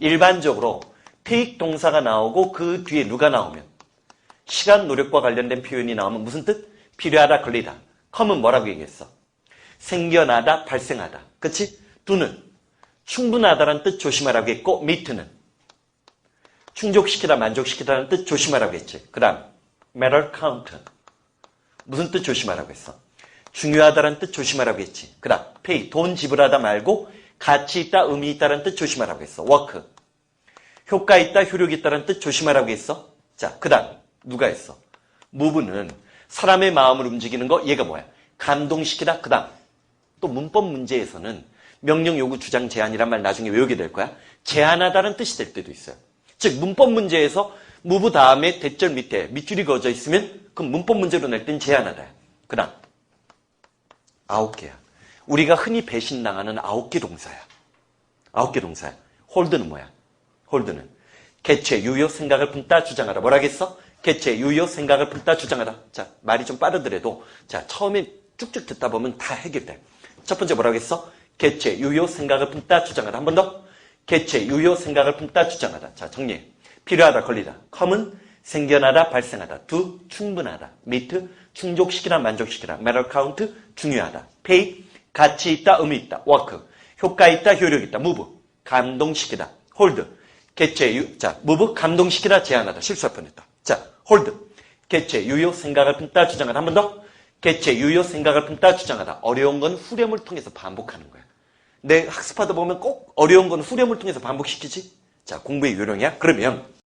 일반적으로 take 동사가 나오고 그 뒤에 누가 나오면 시간 노력과 관련된 표현이 나오면 무슨 뜻? 필요하다, 걸리다. come은 뭐라고 얘기했어? 생겨나다, 발생하다. 그치? do는 충분하다라는 뜻 조심하라고 했고 meet는 충족시키다, 만족시키다라는 뜻 조심하라고 했지. 그 다음 matter count 무슨 뜻 조심하라고 했어? 중요하다라는 뜻 조심하라고 했지. 그 다음 pay 돈 지불하다 말고 가치 있다, 의미 있다라는 뜻 조심하라고 했어. work 효과 있다, 효력 있다라는 뜻 조심하라고 했어. 자, 그 다음 누가 했어? move는 사람의 마음을 움직이는 거 얘가 뭐야? 감동시키다. 그 다음 또 문법 문제에서는 명령 요구 주장 제한이란 말 나중에 외우게 될 거야. 제한하다는 뜻이 될 때도 있어요. 즉 문법 문제에서 move 다음에 대절 밑에 밑줄이 그어져 있으면 그럼 문법 문제로 낼 땐 제한하다. 그 다음 아홉 개야. 우리가 흔히 배신당하는 아홉 개 동사야. 아홉 개 동사야. 홀드는 뭐야? 홀드는 개체, 유효, 생각을 품다, 주장하다. 뭐라겠어? 개체, 유효, 생각을 품다, 주장하다. 자, 말이 좀 빠르더라도 자, 처음에 쭉쭉 듣다 보면 다 해결돼. 첫 번째 뭐라겠어? 개체, 유효, 생각을 품다, 주장하다. 한번 더. 개체, 유효, 생각을 품다, 주장하다. 자, 정리해. 필요하다, 걸리다. come은 생겨나다, 발생하다. do, 충분하다. meet, 충족시키다, 만족시키다. matter count, 중요하다. pay, 가치 있다, 의미 있다. work, 효과 있다, 효력 있다. move, 감동시키다. hold, 개체, 유, 자, move, 감동시키다, 제한하다. 실수할 뻔했다. 자, hold, 개체, 유효, 생각을 품다, 주장하다. 한 번 더. 개체, 유효, 생각을 품다, 주장하다. 어려운 건 후렴을 통해서 반복하는 거야. 내 학습하다 보면 꼭 어려운 건 후렴을 통해서 반복시키지? 자, 공부의 요령이야? 그러면